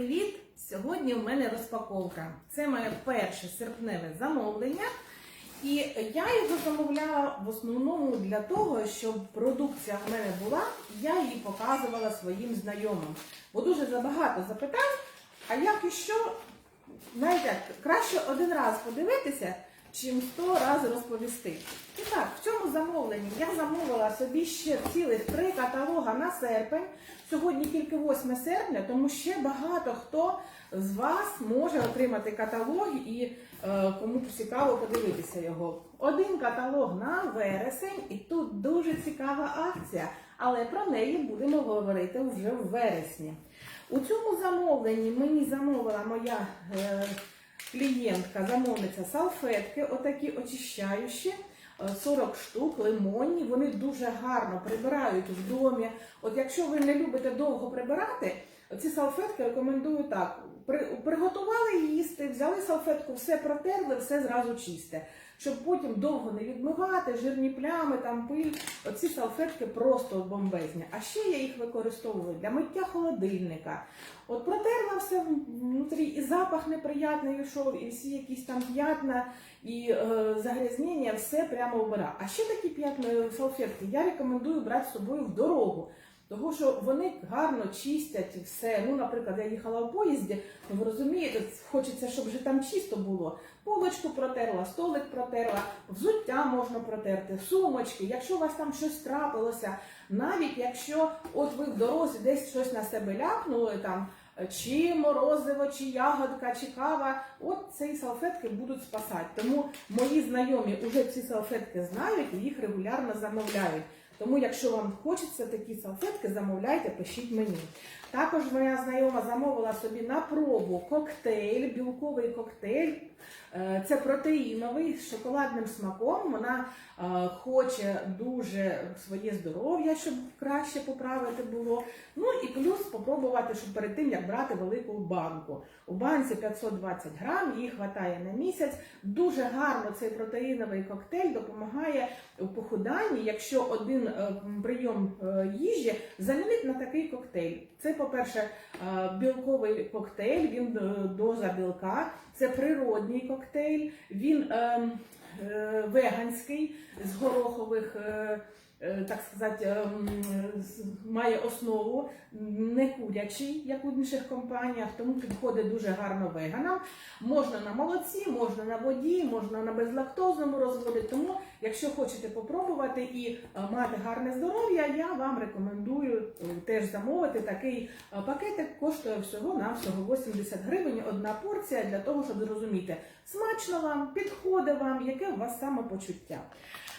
привіт! Сьогодні в мене розпаковка. Це моє перше серпневе замовлення. І я його замовляла в основному для того, щоб продукція в мене була, я її показувала своїм знайомим. Бо дуже забагато запитань, а як і що, знаєте, краще один раз подивитися, чим сто разів розповісти. І так, в цьому замовленні я замовила собі ще цілих три каталога на серпень. Сьогодні тільки 8 серпня, тому ще багато хто з вас може отримати каталог і е, кому цікаво подивитися його. Один каталог на вересень, і тут дуже цікава акція, але про неї будемо говорити вже в вересні. У цьому замовленні мені замовила моя е, клієнтка, замовниця салфетки, отакі очищаючі. е, 40 штук, лимонні, вони дуже гарно прибирають в домі. От якщо ви не любите довго прибирати, ці салфетки рекомендую так. Приготували їсти, взяли салфетку, все протерли, все зразу чисте. Щоб потім довго не відмивати, жирні плями, там пиль. Оці салфетки просто бомбезні. А ще я їх використовую для миття холодильника. От протерла все внутрі, і запах неприятний йшов, і всі якісь там п'ятна, і е, загрязнення, все прямо вбира. А ще такі п'ятна салфетки я рекомендую брати з собою в дорогу. Тому що вони гарно чистять все. Ну, наприклад, я їхала в поїзді, то ви розумієте, хочеться, щоб вже там чисто було. Полочку протерла, столик протерла, взуття можна протерти, сумочки. Якщо у вас там щось трапилося, навіть якщо от ви в дорозі десь щось на себе ляпнули там. Чи морозиво, чи ягодка, чи кава, от ці салфетки будуть спасати. Тому мої знайомі вже ці салфетки знають і їх регулярно замовляють. Тому, якщо вам хочеться такі салфетки, замовляйте, пишіть мені. Також моя знайома замовила собі на пробу коктейль, білковий коктейль. Е, Це протеїновий з шоколадним смаком. Вона е, хоче дуже своє здоров'я, щоб краще поправити було. Ну і плюс спробувати, щоб перед тим як брати велику банку. У банці 520 грам, її вистачає на місяць. Дуже гарно цей протеїновий коктейль допомагає у похуданні, якщо один е, прийом їжі замінити на такий коктейль. Це, по-перше, е, білковий коктейль, він е, доза білка, це природній коктейль, він е, е, веганський з горохових. Так сказати, ем, має основу не курячий, як у інших компаніях, тому підходить дуже гарно веганам. Можна на молоці, можна на воді, можна на безлактозному розводі. Тому, якщо хочете попробувати і е, мати гарне здоров'я, я вам рекомендую е, теж замовити такий е, пакетик. Коштує всього на всього 80 гривень одна порція для того, щоб зрозуміти, смачно вам, підходить вам, яке у вас самопочуття.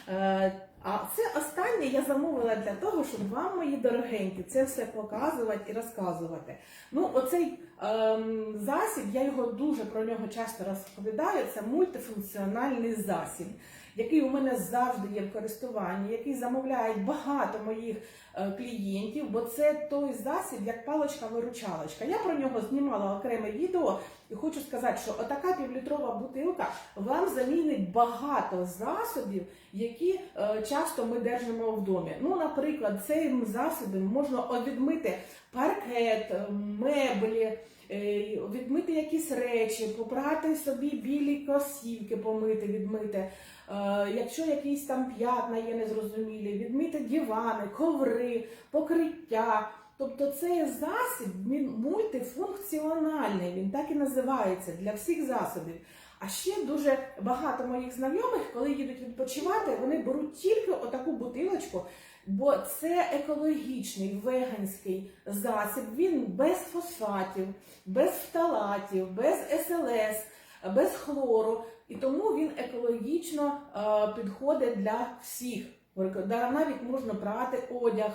Е, А це останнє я замовила для того, щоб вам, мої дорогенькі, це все показувати і розказувати. Ну, оцей ем, засіб, я його дуже про нього часто розповідаю. Це мультифункціональний засіб, який у мене завжди є в користуванні, який замовляють багато моїх е, клієнтів, бо це той засіб, як паличка-виручалочка. Я про нього знімала окреме відео і хочу сказати, що отака півлітрова бутилка вам замінить багато засобів, які е, часто ми держимо в домі. Ну, наприклад, цим засобом можна відмити паркет, е, меблі, е, відмити якісь речі, попрати собі білі косівки, помити, відмити. Якщо якісь там п'ятна є незрозумілі, відмити дивани, коври, покриття. Тобто цей засіб він мультифункціональний, він так і називається для всіх засобів. А ще дуже багато моїх знайомих, коли їдуть відпочивати, вони беруть тільки отаку бутилочку, бо це екологічний веганський засіб. Він без фосфатів, без фталатів, без СЛС, без хлору. І тому він екологічно е, підходить для всіх. Навіть можна прати одяг,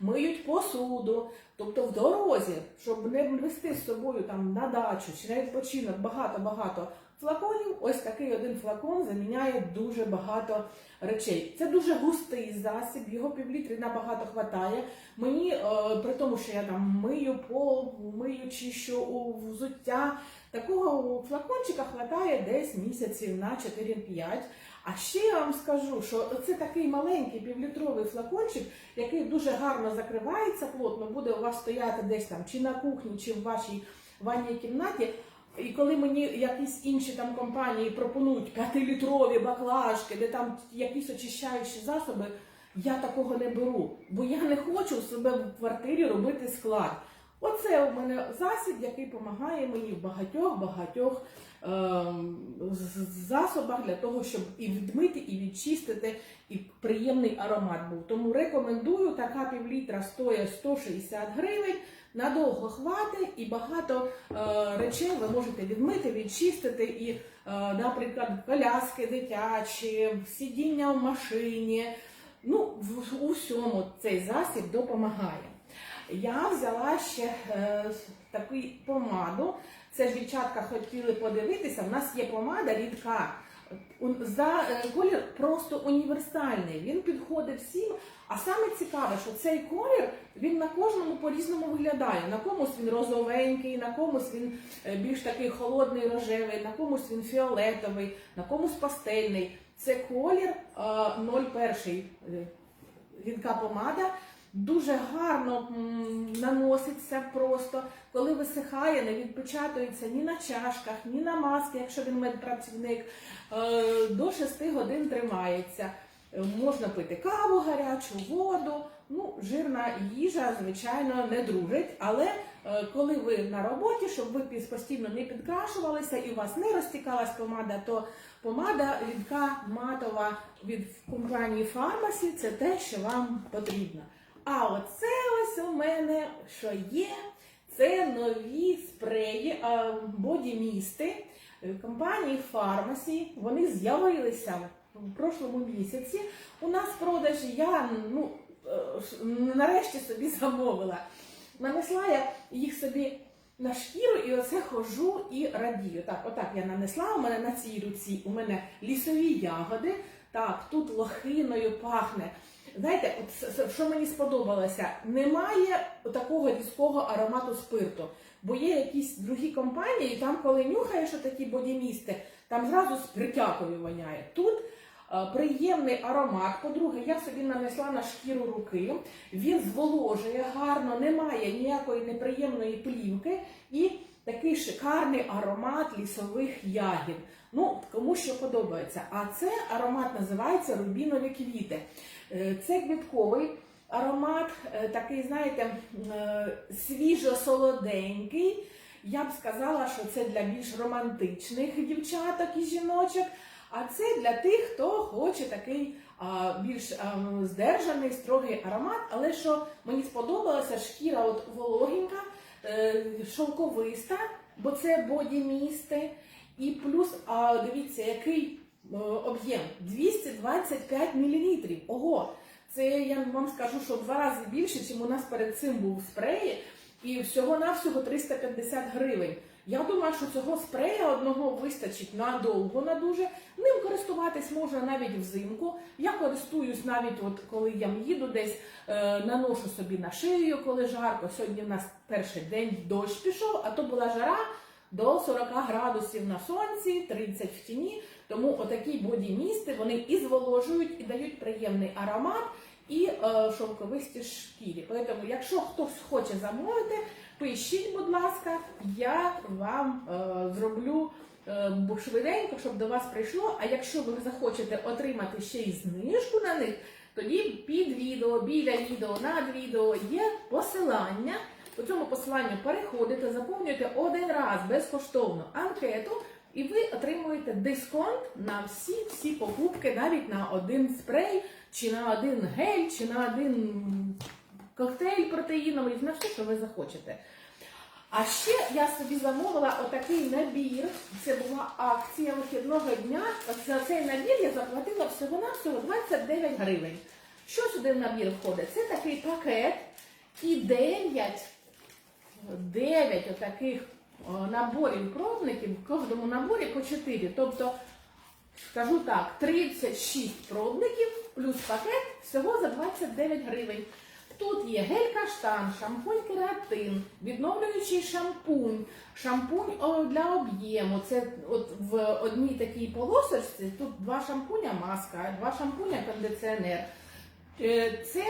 миють посуду, тобто в дорозі, щоб не вести з собою там на дачу чи на відпочинок багато-багато флаконів. Ось такий один флакон заміняє дуже багато речей. Це дуже густий засіб, його півлітри набагато хватає. Мені, е, при тому, що я там мию пол, мию чищу у взуття, такого флакончика хватає десь місяців на 4-5. А ще я вам скажу, що це такий маленький півлітровий флакончик, який дуже гарно закривається плотно, буде у вас стояти десь там чи на кухні, чи в вашій ванній кімнаті. І коли мені якісь інші там компанії пропонують 5-літрові баклажки, де там якісь очищаючі засоби, я такого не беру, бо я не хочу в себе в квартирі робити склад. Оце у мене засіб, який допомагає мені в багатьох ем, засобах для того, щоб і відмити, і відчистити, і приємний аромат був. Тому рекомендую, така півлітра стоїть 160 гривень. Надовго хватить і багато е, речей ви можете відмити, відчистити. І, е, наприклад, коляски дитячі, сидіння в машині. Ну, в у всьому цей засіб допомагає. Я взяла ще е, таку помаду. Це ж дівчатка хотіли подивитися. У нас є помада рідка. За е, колір просто універсальний. Він підходить всім. А саме цікаве, що цей колір він на кожному по-різному виглядає. На комусь він розовенький, на комусь він е, більш такий холодний рожевий, на комусь він фіолетовий, на комусь пастельний. Це колір е, 01 е, рідка помада. Дуже гарно наноситься просто, коли висихає, не відпечатується ні на чашках, ні на маски, якщо він медпрацівник. Е, До 6 годин тримається. Е, Можна пити каву, гарячу воду. Ну, жирна їжа, звичайно, не дружить. Але е, коли ви на роботі, щоб ви постійно не підкрашувалися і у вас не розтікалась помада, то помада рідка матова від компанії Pharmacy – це те, що вам потрібно. А оце ось у мене що є. Це нові спреї бодімісти е, компанії Pharmacy. Вони з'явилися в прошлому місяці. У нас продажі я ну, е, нарешті собі замовила. Нанесла я їх собі на шкіру і оце хожу і радію. Так, отак я нанесла. У мене на цій руці у мене лісові ягоди. Так, тут лохиною пахне. Знаєте, от що мені сподобалося, немає такого різкого аромату спирту. Бо є якісь другі компанії, і там, коли нюхаєш такі бодімісти, там зразу спиртякою воняє. Тут е, приємний аромат. По-друге, я собі нанесла на шкіру руки, він зволожує гарно, немає ніякої неприємної плівки і такий шикарний аромат лісових ягід. Ну, кому що подобається. А це аромат називається рубінові квіти. Е, Це квітковий аромат, е, такий, знаєте, е, свіжо-солоденький. Я б сказала, що це для більш романтичних дівчаток і жіночок. А це для тих, хто хоче такий а, більш ем, здержаний, строгий аромат. Але що мені сподобалося, шкіра от вологенька, е, шовковиста, бо це бодімісти. І плюс, а, дивіться, який об'єм 225 мл. Ого! Це я вам скажу, що в два рази більше, ніж у нас перед цим був спреї, і всього-навсього 350 гривень. Я думаю, що цього спрея одного вистачить надовго на дуже. Ним користуватись можна навіть взимку. Я користуюсь навіть, от коли я їду десь, е, наношу собі на шию, коли жарко. Сьогодні в нас перший день дощ пішов, а то була жара до 40 градусів на сонці, 30 в тіні. Тому отакі боді-місти вони і зволожують, і дають приємний аромат і е, шовковисті шкірі. Тому, якщо хтось хоче замовити, пишіть, будь ласка, я вам е, зроблю е, швиденько, щоб до вас прийшло. А якщо ви захочете отримати ще й знижку на них, тоді під відео, біля відео, над відео є посилання. По цьому посиланню переходите, заповнюєте один раз безкоштовну анкету, і ви отримуєте дисконт на всі всі покупки, навіть на один спрей, чи на один гель, чи на один коктейль протеїновий, на все, що ви захочете. А ще я собі замовила отакий набір. Це була акція вихідного дня. За цей набір я заплатила всього-навсього 29 гривень. Що сюди в набір входить? Це такий пакет і 9, 9 отаких наборів пробників, в кожному наборі по 4. Тобто, скажу так, 36 пробників плюс пакет всього за 29 гривень. Тут є гель каштан, шампунь кератин, відновлюючий шампунь, шампунь для об'єму. Це от в одній такій полосочці тут два шампуня маска, два шампуня кондиціонер. Е, Це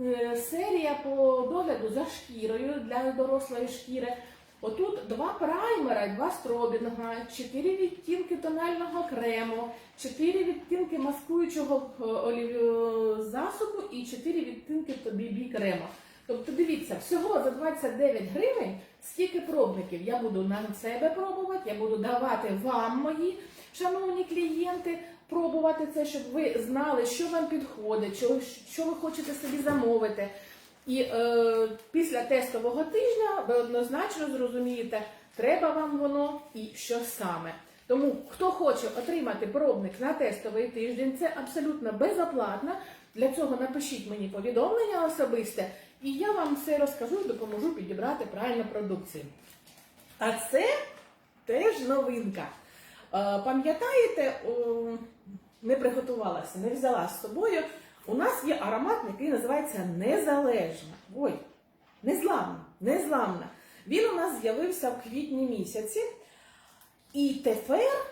е, серія по догляду за шкірою для дорослої шкіри. Отут два праймера, два стробінга, чотири відтінки тонального крему, чотири відтінки маскуючого е, е, засобу і чотири відтінки BB крему. Тобто дивіться, всього за 29 гривень стільки пробників. Я буду на себе пробувати, я буду давати вам, мої шановні клієнти, пробувати це, щоб ви знали, що вам підходить, що ви хочете собі замовити. І е, після тестового тижня ви однозначно зрозумієте, треба вам воно і що саме. Тому хто хоче отримати пробник на тестовий тиждень, це абсолютно безоплатно. Для цього напишіть мені повідомлення особисте, і я вам все розкажу і допоможу підібрати правильну продукцію. А це теж новинка. Е, Пам'ятаєте, не приготувалася, не взяла з собою. У нас є аромат, який називається Незалежна. Ой, незламна, незламна. Він у нас з'явився в квітні місяці. І тепер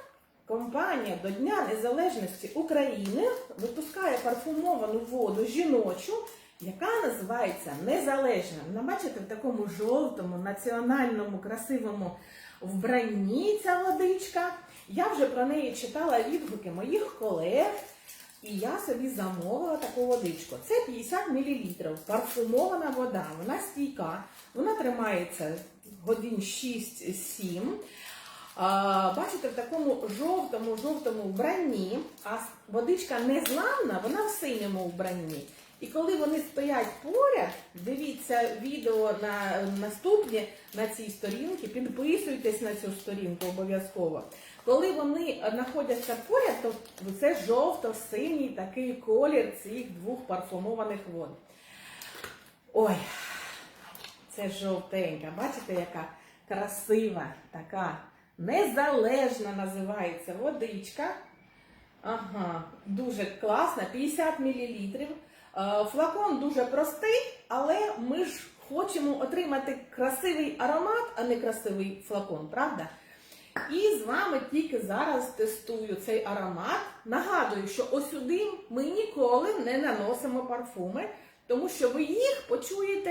компанія до Дня Незалежності України випускає парфумовану воду жіночу, яка називається Незалежна. Вона бачите в такому жовтому, національному, красивому вбранні ця водичка. Я вже про неї читала відгуки моїх колег. І я собі замовила таку водичку. Це 50 мл парфумована вода. Вона стійка, вона тримається годин 6-7. Бачите, в такому жовтому жовтому вбранні, а водичка не зламна, вона в синьому вбранні. І коли вони стоять поряд, дивіться відео на наступні на цій сторінці, підписуйтесь на цю сторінку обов'язково. Коли вони знаходяться поряд, то це жовто-синій такий колір цих двох парфумованих вод. Ой, це жовтенька. Бачите, яка красива, така незалежна називається водичка. Ага, дуже класна, 50 мл. Флакон дуже простий, але ми ж хочемо отримати красивий аромат, а не красивий флакон, правда? І з вами тільки зараз тестую цей аромат. Нагадую, що ось сюди ми ніколи не наносимо парфуми, тому що ви їх почуєте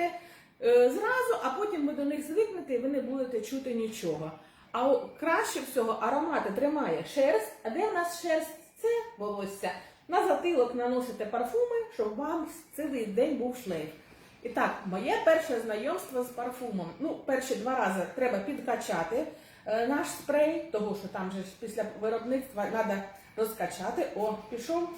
е, зразу, а потім ви до них звикнете і ви не будете чути нічого. А краще всього аромати тримає шерсть. А де в нас шерсть? Це волосся. На затилок наносите парфуми, щоб вам цілий день був шлейф. І так, моє перше знайомство з парфумом. Ну, перші два рази треба підкачати наш спрей, того що там же після виробництва треба розкачати. О, пішов.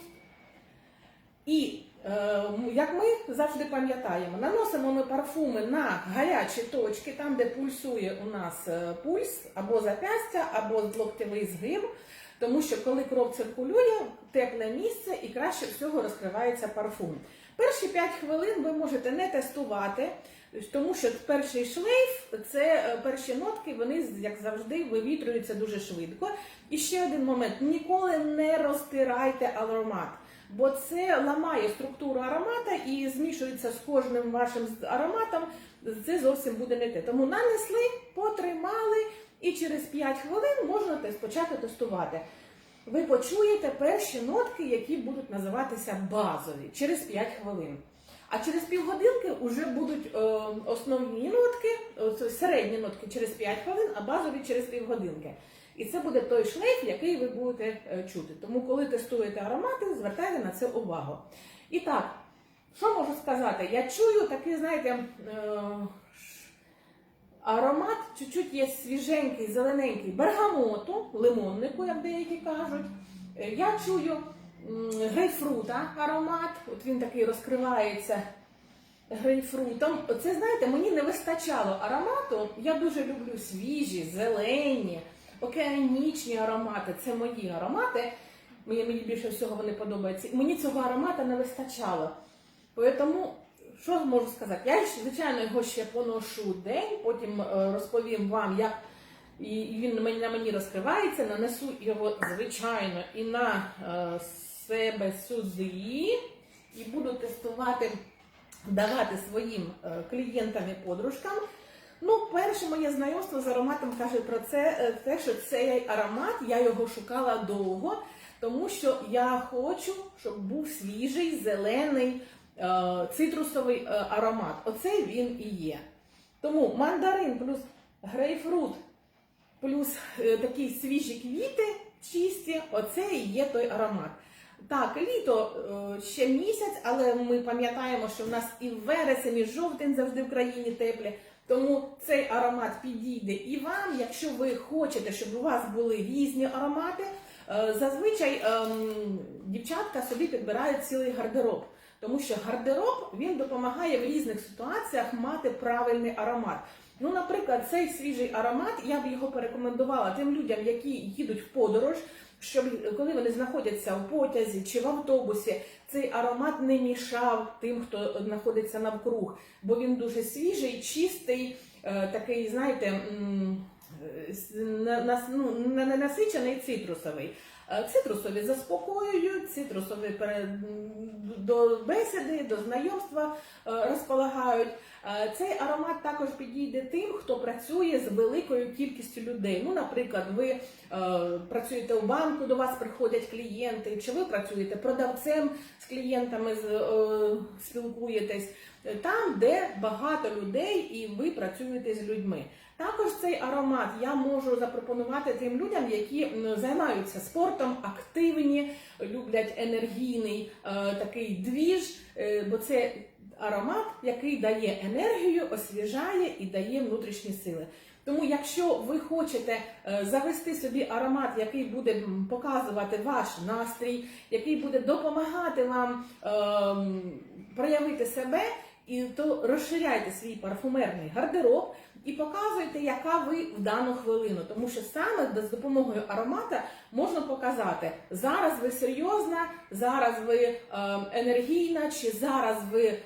І е, як ми завжди пам'ятаємо, наносимо ми парфуми на гарячі точки, там, де пульсує у нас е, пульс, або запястя, або локтєвий згиб. Тому що коли кров циркулює, тепле місце і краще всього розкривається парфум. Перші 5 хвилин ви можете не тестувати, тому що перший шлейф це е, перші нотки, вони як завжди вивітрюються дуже швидко. І ще один момент: ніколи не розтирайте аромат. Бо це ламає структуру аромата і змішується з кожним вашим ароматом. Це зовсім буде не те. Тому нанесли, потримали, і через 5 хвилин можна почати тестувати. Ви почуєте перші нотки, які будуть називатися базові через 5 хвилин. А через півгодинки вже будуть е, основні нотки, е, середні нотки через 5 хвилин, а базові через півгодинки. І це буде той шлейф, який ви будете е, чути. Тому, коли тестуєте аромати, звертайте на це увагу. І так, що можу сказати? Я чую такий, знаєте, аромат чуть-чуть є свіженький, зелененький бергамоту, лимоннику, як деякі кажуть. Е, Я чую грейпфрута аромат, от він такий розкривається грейпфрутом. Це, знаєте, мені не вистачало аромату. Я дуже люблю свіжі, зелені, океанічні аромати. Це мої аромати. Мені більше всього вони подобаються. Мені цього аромата не вистачало. Тому, що можу сказати? Я, звичайно, його ще поношу день, потім е, розповім вам, як і він на мені розкривається, нанесу його, звичайно, і на е, себе сюди, і буду тестувати, давати своїм е, клієнтам і подружкам. Ну, перше моє знайомство з ароматом каже про це, те, що цей аромат, я його шукала довго, тому що я хочу, щоб був свіжий, зелений, цитрусовий е, аромат. Оце він і є. Тому мандарин плюс грейпфрут плюс е, такі свіжі квіти, чисті, оце і є той аромат. Так, літо е, ще місяць, але ми пам'ятаємо, що в нас і вересень, і жовтень завжди в країні теплі. Тому цей аромат підійде і вам, якщо ви хочете, щоб у вас були різні аромати. Е, Зазвичай ем, дівчатка собі підбирають цілий гардероб, тому що гардероб він допомагає в різних ситуаціях мати правильний аромат. Ну, наприклад, цей свіжий аромат я б його порекомендувала тим людям, які їдуть в подорож, щоб коли вони знаходяться в потязі чи в автобусі, цей аромат не мішав тим, хто знаходиться навкруг, бо він дуже свіжий, чистий, е, такий, знаєте, е, ну, не насичений цитрусовий. Е, Цитрусові заспокоюють, цитрусові до бесіди, до знайомства е, розполагають. Е, Цей аромат також підійде тим, хто працює з великою кількістю людей. Ну, наприклад, ви працюєте у банку, до вас приходять клієнти, чи ви працюєте продавцем з клієнтами спілкуєтесь там, де багато людей, і ви працюєте з людьми. Також цей аромат я можу запропонувати тим людям, які займаються спортом, активні, люблять енергійний е, такий двіж, е, бо це аромат, який дає енергію, освіжає і дає внутрішні сили. Тому, якщо ви хочете е, завести собі аромат, який буде показувати ваш настрій, який буде допомагати вам ем, проявити себе, і то розширяйте свій парфумерний гардероб і показуйте, яка ви в дану хвилину. Тому що саме з допомогою аромата можна показати, зараз ви серйозна, зараз ви ем, енергійна, чи зараз ви е,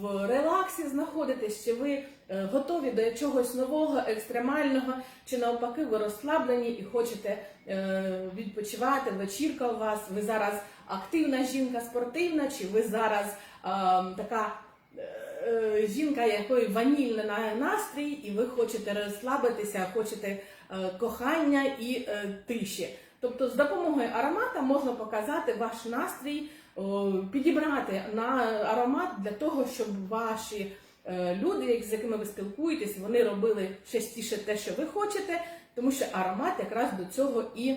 в релаксі знаходитесь, чи ви е, готові до чогось нового, екстремального, чи навпаки, ви розслаблені і хочете е, відпочивати. Вечірка у вас, ви зараз активна жінка, спортивна, чи ви зараз ем, така. Е, Жінка, якої ванільний на- настрій, і ви хочете розслабитися, хочете е, кохання і е, тиші. Тобто, з допомогою аромата можна показати ваш настрій, підібрати на аромат для того, щоб ваші люди, з якими ви спілкуєтесь, вони робили частіше те, що ви хочете, тому що аромат якраз до цього і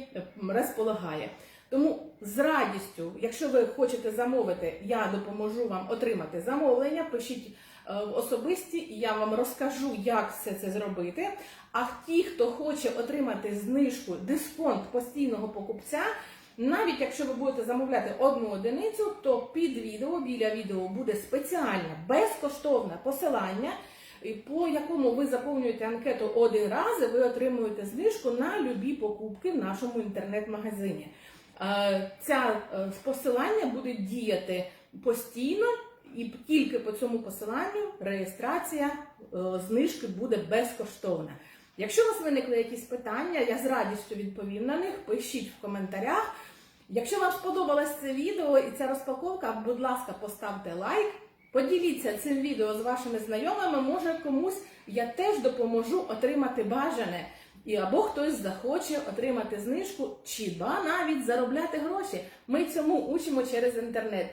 розполагає. Тому з радістю, якщо ви хочете замовити, я допоможу вам отримати замовлення. Пишіть е, в особисті, і я вам розкажу, як все це зробити. А ті, хто хоче отримати знижку, дисконт постійного покупця, навіть якщо ви будете замовляти одну одиницю, то під відео біля відео буде спеціальне безкоштовне посилання. По якому ви заповнюєте анкету один раз, і ви отримуєте знижку на любі покупки в нашому інтернет-магазині. Е, Ця е, посилання буде діяти постійно, і тільки по цьому посиланню реєстрація е, знижки буде безкоштовна. Якщо у вас виникли якісь питання, я з радістю відповім на них. Пишіть в коментарях. Якщо вам сподобалось це відео і ця розпаковка, будь ласка, поставте лайк. Поділіться цим відео з вашими знайомими. Може комусь я теж допоможу отримати бажане. І або хтось захоче отримати знижку, чи ба навіть заробляти гроші. Ми цьому учимо через інтернет.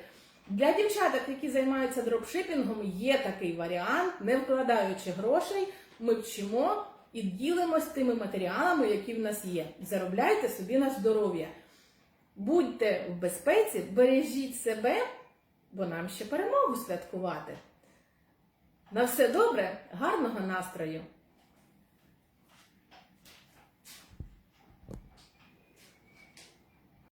Для дівчаток, які займаються дропшипінгом, є такий варіант, не вкладаючи грошей, ми вчимо і ділимось тими матеріалами, які в нас є. Заробляйте собі на здоров'я. Будьте в безпеці, бережіть себе, бо нам ще перемогу святкувати. На все добре, гарного настрою!